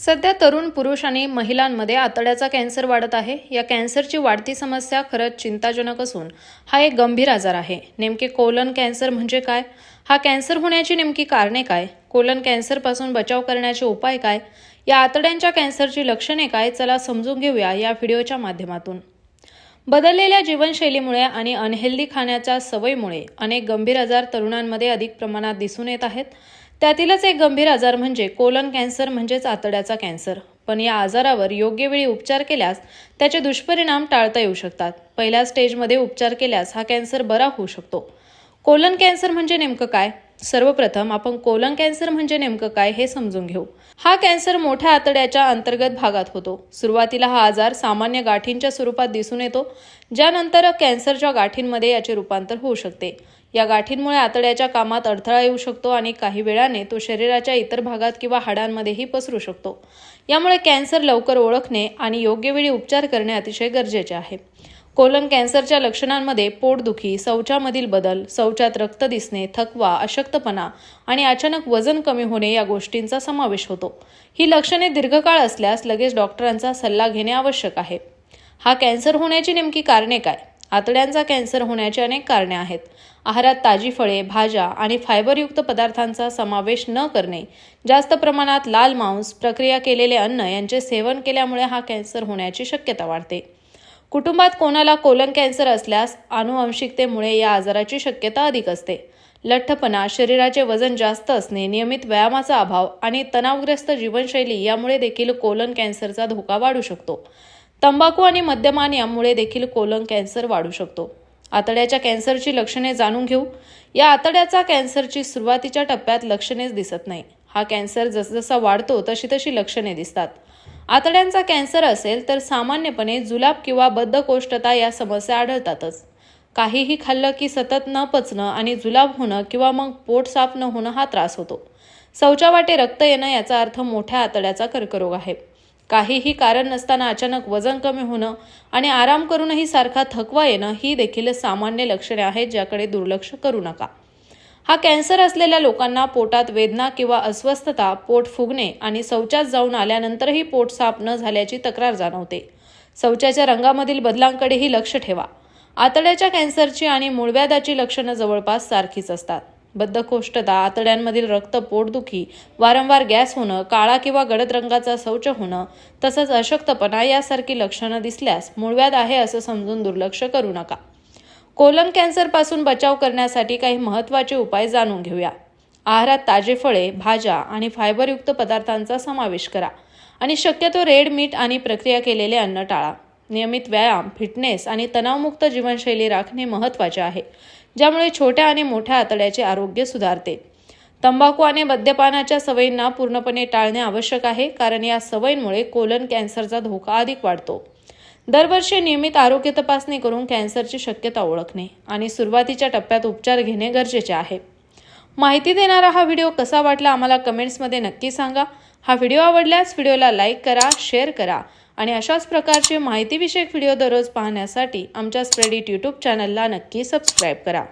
सध्या तरुण पुरुष आणि महिलांमध्ये आतड्याचा कॅन्सर वाढत आहे. या कॅन्सरची वाढती समस्या खरंच चिंताजनक असून हा एक गंभीर आजार आहे. नेमके कोलन कॅन्सर म्हणजे काय? हा कॅन्सर होण्याची नेमकी कारणे काय? कोलन कॅन्सरपासून बचाव करण्याचे उपाय काय? या आतड्यांच्या कॅन्सरची लक्षणे काय? चला समजून घेऊया या व्हिडिओच्या माध्यमातून. बदललेल्या जीवनशैलीमुळे आणि अनहेल्दी खाण्याच्या सवयीमुळे अनेक गंभीर आजार तरुणांमध्ये अधिक प्रमाणात दिसून येत आहेत. त्यातीलच एक गंभीर आजार म्हणजे कोलन कॅन्सर म्हणजेच आतड्याचा कॅन्सर. पण या आजारावर योग्य वेळी उपचार केल्यास त्याचे दुष्परिणाम टाळता येऊ शकतात. पहिल्या स्टेजमध्ये उपचार केल्यास हा कॅन्सर बरा होऊ शकतो. कोलन कॅन्सर म्हणजे नेमकं काय? सर्वप्रथम आपण कोलन कॅन्सर म्हणजे नेमकं काय हे समजून घेऊ. हा कॅन्सर मोठ्या आतड्याच्या अंतर्गत भागात होतो. सुरुवातीला हा आजार सामान्य गाठींच्या स्वरूपात दिसून येतो ज्यानंतर कॅन्सरच्या गाठींमध्ये याचे रूपांतर होऊ शकते. या गाठींमुळे आतड्याच्या कामात अडथळा येऊ शकतो आणि काही वेळाने तो शरीराच्या इतर भागात किंवा हाडांमध्येही पसरू शकतो. यामुळे कॅन्सर लवकर ओळखणे आणि योग्य वेळी उपचार करणे अतिशय गरजेचे आहे. कोलन कॅन्सरच्या लक्षणांमध्ये पोटदुखी शौचामधील बदल शौचात रक्त दिसणे थकवा अशक्तपणा आणि अचानक वजन कमी होणे या गोष्टींचा समावेश होतो. ही लक्षणे दीर्घकाळ असल्यास लगेच डॉक्टरांचा सल्ला घेणे आवश्यक आहे. हा कॅन्सर होण्याची नेमकी कारणे काय? आतड्यांचा कॅन्सर होण्याची अनेक कारणे आहेत. आहारात ताजी फळे भाज्या आणि फायबरयुक्त पदार्थांचा समावेश न करणे जास्त प्रमाणात लाल मांस प्रक्रिया केलेले अन्न यांचे सेवन केल्यामुळे हा कॅन्सर होण्याची शक्यता वाढते. कुटुंबात कोणाला कोलन कॅन्सर असल्यास आनुवंशिकतेमुळे या आजाराची शक्यता अधिक असते. लठ्ठपणा शरीराचे वजन जास्त असणे नियमित व्यायामाचा अभाव आणि तणावग्रस्त जीवनशैली यामुळे देखील कोलन कॅन्सरचा धोका वाढू शकतो. तंबाखू आणि मद्यपान यामुळे देखील कोलन कॅन्सर वाढू शकतो. आतड्याच्या कॅन्सरची लक्षणे जाणून घेऊ. या आतड्याचा कॅन्सरची सुरुवातीच्या टप्प्यात लक्षणेच दिसत नाही. हा कॅन्सर जसजसा वाढतो तशी तशी लक्षणे दिसतात. आतड्यांचा कॅन्सर असेल तर सामान्यपणे जुलाब किंवा बद्धकोष्ठता या समस्या आढळतातच. काहीही खाल्लं की सतत न पचणं आणि जुलाब होणं किंवा मग पोट साफ न होणं हा त्रास होतो. शौचावाटे रक्त येणं याचा अर्थ मोठ्या आतड्याचा कर्करोग आहे. काहीही कारण नसताना अचानक वजन कमी होणं आणि आराम करूनही सारखा थकवा येणं ही देखील सामान्य लक्षणे आहेत ज्याकडे दुर्लक्ष करू नका. हा कॅन्सर असलेल्या लोकांना पोटात वेदना किंवा अस्वस्थता पोट फुगणे आणि शौचात जाऊन आल्यानंतरही पोट साफ न झाल्याची तक्रार जाणवते. शौचाच्या रंगामधील बदलांकडेही लक्ष ठेवा. आतड्याच्या कॅन्सरची आणि मूळव्याधाची लक्षणं जवळपास सारखीच असतात. बद्धकोष्ठता आतड्यांमधील रक्त पोटदुखी वारंवार गॅस होणं काळा किंवा गडद रंगाचा शौच होणं तसंच अशक्तपणा यासारखी लक्षणं दिसल्यास मूळव्याध आहे असं समजून दुर्लक्ष करू नका. कोलन कॅन्सरपासून बचाव करण्यासाठी काही महत्त्वाचे उपाय जाणून घेऊया. आहारात ताजे फळे भाज्या आणि फायबरयुक्त पदार्थांचा समावेश करा आणि शक्यतो रेड मीठ आणि प्रक्रिया केलेले अन्न टाळा. नियमित व्यायाम फिटनेस आणि तणावमुक्त जीवनशैली राखणे महत्त्वाचे आहे ज्यामुळे छोट्या आणि मोठ्या आतड्याचे आरोग्य सुधारते. तंबाखू आणि मद्यपानाच्या सवयींना पूर्णपणे टाळणे आवश्यक आहे कारण या सवयींमुळे कोलन कॅन्सरचा धोका अधिक वाढतो. दरवर्षी नियमित आरोग्य तपासणी करून कॅन्सरची शक्यता ओळखणे आणि सुरुवातीच्या टप्प्यात उपचार घेणे गरजेचे आहे. माहिती देणारा हा व्हिडिओ कसा वाटला आम्हाला कमेंट्समध्ये नक्की सांगा. हा व्हिडिओ आवडल्यास व्हिडिओला लाईक करा शेअर करा आणि अशाच प्रकारचे माहितीविषयक व्हिडिओ दररोज पाहण्यासाठी आमच्या स्प्रेडिट यूट्यूब चॅनलला नक्की सबस्क्राईब करा.